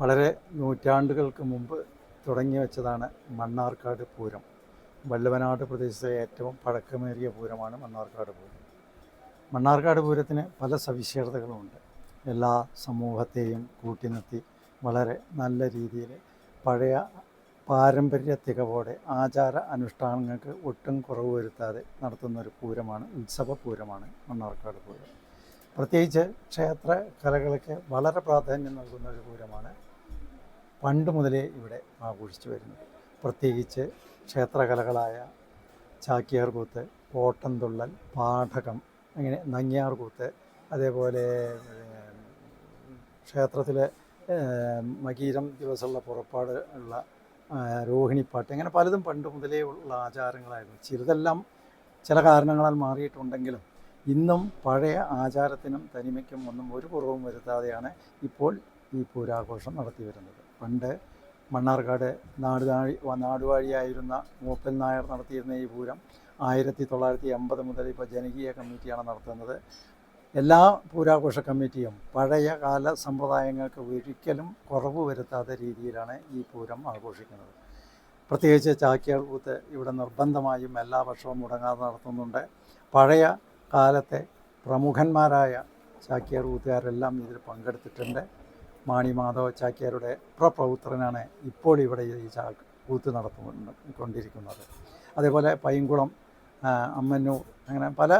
വളരെ നൂറ്റാണ്ടുകൾക്ക് മുമ്പ് തുടങ്ങി വെച്ചതാണ് മണ്ണാർക്കാട് പൂരം. വല്ലവനാട് പ്രദേശത്തെ ഏറ്റവും പഴക്കമേറിയ പൂരമാണ് മണ്ണാർക്കാട് പൂരം. മണ്ണാർക്കാട് പൂരത്തിന് പല സവിശേഷതകളുമുണ്ട് എല്ലാ സമൂഹത്തെയും കൂട്ടിനിർത്തി വളരെ നല്ല രീതിയിൽ പഴയ പാരമ്പര്യ തികവോടെ ആചാര അനുഷ്ഠാനങ്ങൾക്ക് ഒട്ടും കുറവ് വരുത്താതെ നടത്തുന്ന ഒരു പൂരമാണ് ഉത്സവ പൂരമാണ് മണ്ണാർക്കാട് പൂരം. പ്രത്യേകിച്ച് ക്ഷേത്ര കലകൾക്ക് വളരെ പ്രാധാന്യം നൽകുന്ന ഒരു പൂരമാണ് പണ്ട് മുതലേ ഇവിടെ ആഘോഷിച്ചു വരുന്നത്. പ്രത്യേകിച്ച് ക്ഷേത്രകലകളായ ചാക്യാർകൂത്ത് ഓട്ടംതുള്ളൽ പാഠകം അങ്ങനെ നങ്ങിയാർകൂത്ത് അതേപോലെ ക്ഷേത്രത്തിലെ മകീരം ദിവസമുള്ള പുറപ്പാട് ഉള്ള രോഹിണിപ്പാട്ട് അങ്ങനെ പലതും പണ്ട് മുതലേ ഉള്ള ആചാരങ്ങളായിരുന്നു. ചിലതെല്ലാം ചില കാരണങ്ങളാൽ മാറിയിട്ടുണ്ടെങ്കിലും ഇന്നും പഴയ ആചാരത്തിനും തനിമയ്ക്കും ഒന്നും ഒരു കുറവും വരുത്താതെയാണ് ഇപ്പോൾ ഈ പൂരാഘോഷം നടത്തി വരുന്നത്. പണ്ട് മണ്ണാർക്കാട് നാടുവാഴി നാടുവാഴിയായിരുന്ന മൂപ്പൻ നായർ നടത്തിയിരുന്ന ഈ പൂരം ആയിരത്തി തൊള്ളായിരത്തി എൺപത് മുതൽ ഇപ്പോൾ ജനകീയ കമ്മിറ്റിയാണ് നടത്തുന്നത്. എല്ലാ പൂരാഘോഷ കമ്മിറ്റിയും പഴയ കാല സമ്പ്രദായങ്ങൾക്ക് ഒരിക്കലും കുറവ് വരുത്താത്ത രീതിയിലാണ് ഈ പൂരം ആഘോഷിക്കുന്നത്. പ്രത്യേകിച്ച് ചാക്യാർ കൂത്ത് ഇവിടെ നിർബന്ധമായും എല്ലാ വർഷവും മുടങ്ങാതെ നടത്തുന്നുണ്ട്. പഴയ കാലത്തെ പ്രമുഖന്മാരായ ചാക്യാർ കൂത്തുകാരെല്ലാം ഇതിൽ പങ്കെടുത്തിട്ടുണ്ട്. മാണി മാധവ ചാക്യാരുടെ പ്രപൗത്രനാണ് ഇപ്പോൾ ഇവിടെ ഈ ചാ കൂത്ത് നടത്തുകൊണ്ടിരിക്കുന്നത് അതേപോലെ പൈങ്കുളം അമ്മന്നൂർ അങ്ങനെ പല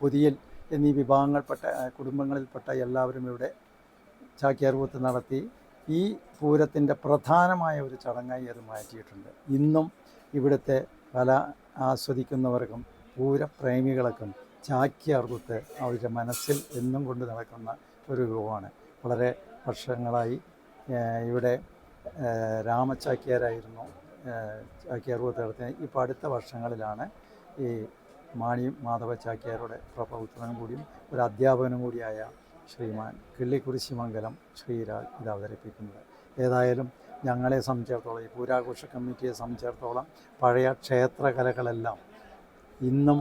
പുതിയൽ എന്നീ വിഭാഗങ്ങൾപ്പെട്ട കുടുംബങ്ങളിൽപ്പെട്ട എല്ലാവരും ഇവിടെ ചാക്യാർകൂത്ത് നടത്തി ഈ പൂരത്തിന്റെ പ്രധാനമായ ഒരു ചടങ്ങായി അത് മാറ്റിയിട്ടുണ്ട്. ഇന്നും ഇവിടുത്തെ കല ആസ്വദിക്കുന്നവർക്കും പൂരപ്രേമികൾക്കും ചാക്യാർ കൂത്ത് അവരുടെ മനസ്സിൽ എന്നും കൊണ്ട് നടക്കുന്ന ഒരു രൂപമാണ് വളരെ വർഷങ്ങളായി ഇവിടെ രാമചാക്യാരായിരുന്നു ചാക്യാർകുത്ത് നടത്തിയത്. ഇപ്പോൾ അടുത്ത വർഷങ്ങളിലാണ് ഈ മാണി മാധവ ചാക്യാരുടെ പ്രപൗത്രനും കൂടിയും ഒരു അധ്യാപകനും കൂടിയായ ശ്രീമാൻ കിള്ളിക്കുരിശിമംഗലം ശ്രീരാജ് ഇത് അവതരിപ്പിക്കുന്നത്. ഏതായാലും ഞങ്ങളെ സംബന്ധിച്ചിടത്തോളം ഈ പൂരാഘോഷ കമ്മിറ്റിയെ സംബന്ധിച്ചിടത്തോളം പഴയ ക്ഷേത്രകലകളെല്ലാം ഇന്നും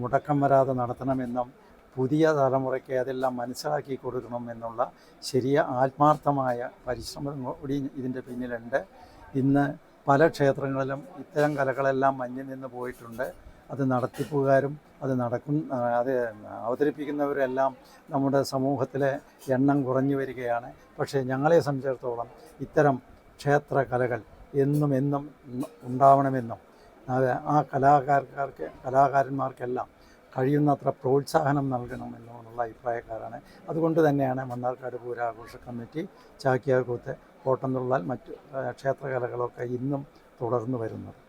മുടക്കം വരാതെ നടത്തണമെന്നും പുതിയ തലമുറയ്ക്ക് അതെല്ലാം മനസ്സിലാക്കി കൊടുക്കണം എന്നുള്ള ശരിയ ആത്മാർത്ഥമായ പരിശ്രമം കൂടി ഇതിന്റെ പിന്നിലുണ്ട്. ഇന്ന് പല ക്ഷേത്രങ്ങളിലും ഇത്തരം കലകളെല്ലാം മഞ്ഞിൽ നിന്ന് പോയിട്ടുണ്ട്. അത് നടത്തിപ്പുകാരും അത് നടക്കും അത് അവതരിപ്പിക്കുന്നവരെല്ലാം നമ്മുടെ സമൂഹത്തിലെ എണ്ണം കുറഞ്ഞു വരികയാണ്. പക്ഷേ ഞങ്ങളെ സംബന്ധിച്ചിടത്തോളം ഇത്തരം ക്ഷേത്ര കലകൾ എന്നും എന്നും ഉണ്ടാവണമെന്നും അത് ആ കലാകാരക്കാർക്ക് കലാകാരന്മാർക്കെല്ലാം കഴിയുന്നത്ര പ്രോത്സാഹനം നൽകണമെന്നുള്ള അഭിപ്രായക്കാരാണ്. അതുകൊണ്ട് തന്നെയാണ് മണ്ണാർക്കാട് പൂരാഘോഷ കമ്മിറ്റി ചാക്യാർകൂത്ത് കൂത്ത് മറ്റു മറ്റ് ക്ഷേത്രകലകളൊക്കെ ഇന്നും തുടർന്നു വരുന്നത്.